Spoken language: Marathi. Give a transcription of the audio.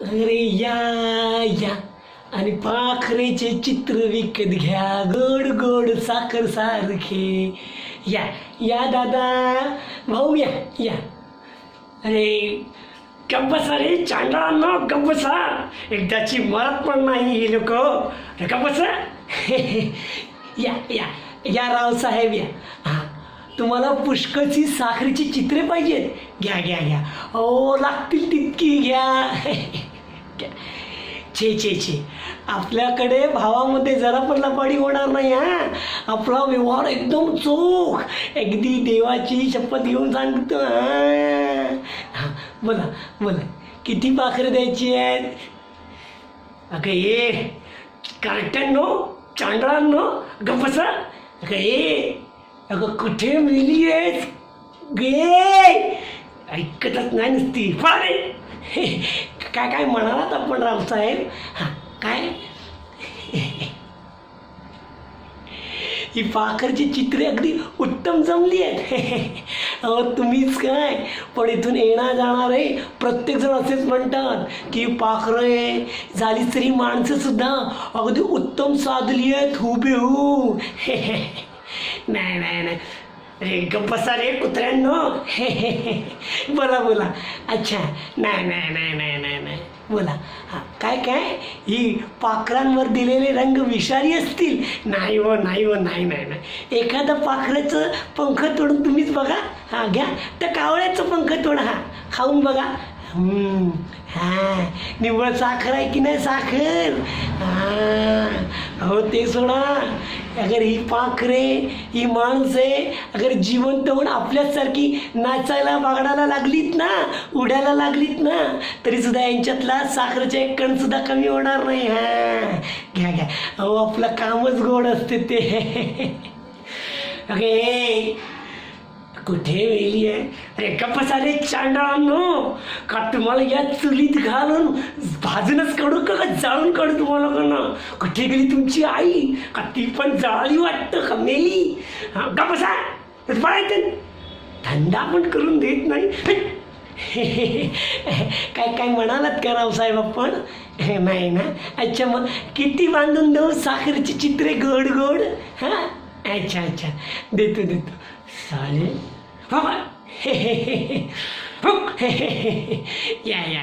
अरे या या. आणि पाखरेचे चित्र विकत घ्या. गोड गोड साखर सारखे. या या दादा. भाऊ या या. अरे गप्पसा रे चांडाळांनो गप्पसा एकदाची मरत पण नाही हे लोक. गप्पसा या या या रावसाहेब या. हां तुम्हाला पुष्कळची साखरेची चित्रे पाहिजेत. घ्या घ्या घ्या. हो लागतील तितकी घ्या. छे छे छे आपल्याकडे भावामध्ये जरा पण लपाडी होणार नाही हा. आपला व्यवहार एकदम चोख. अगदी देवाची शपथ घेऊन सांगतो हां. बोला बोला. किती पाखरं द्यायची आहेत? अगं ये कार्ट्यांनो चांडळांनो गप्पसा. अगं ये अगं कुठे मिली आहेस? गे ऐकतच नाही नुसती. फारे काय काय म्हणालात आपण रामसाहेब हां काय? ही पाखरची चित्रे अगदी उत्तम जमली आहेत. अहो तुम्हीच काय? पण इथून येणार जाणार आहे. प्रत्येकजण असेच म्हणतात की पाखरं आहे. झाली तरी माणसं सुद्धा अगदी उत्तम साधली आहेत हुबेहू नाही नाही नाही. रे गप्पसा रे कुत्र्यांनो. बोला बोला. अच्छा. नाही नाही नाही नाही नाही नाही. बोला. हां काय काय? ही पाखरांवर दिलेले रंग विषारी असतील. नाही व नाही व नाही नाही नाही. एखादं पाखराचं पंख तोडून तुम्हीच बघा. हां घ्या. त्या कावळ्याचं पंख तोडा. हां खाऊन बघा. हां निव्वळ साखर आहे की नाही साखर? हां. हो ते सोडा. अगर ही पाखरे ही माणसे अगर जिवंत होऊन आपल्यासारखी नाचायला बागडायला लागलीत ना उड्याला लागलीत ना तरी सुद्धा यांच्यातला साखरेचा एक कण सुद्धा कमी होणार नाही. हां. घ्या घ्या. अहो आपलं कामच गोड असते ते. अगे कुठे वेली आहे? अरे गप्पा रे चांडाळांनो का तुम्हाला या चुलीत घालून भाजूनच काढू का जाळून काढू तुम्हाला का ना? कुठे गेली तुमची आई? का ती पण जाळली वाटतं का मेली हा गप्पसा बघायचं धंदा पण करून देत नाही. काय काय म्हणालात का रावसाहेब आपण? नाही ना. अच्छा मग किती बांधून देऊ साखरेची चित्रे गोड गोड? हां? अच्छा अच्छा. देतो देतो. चालेल हो का? या या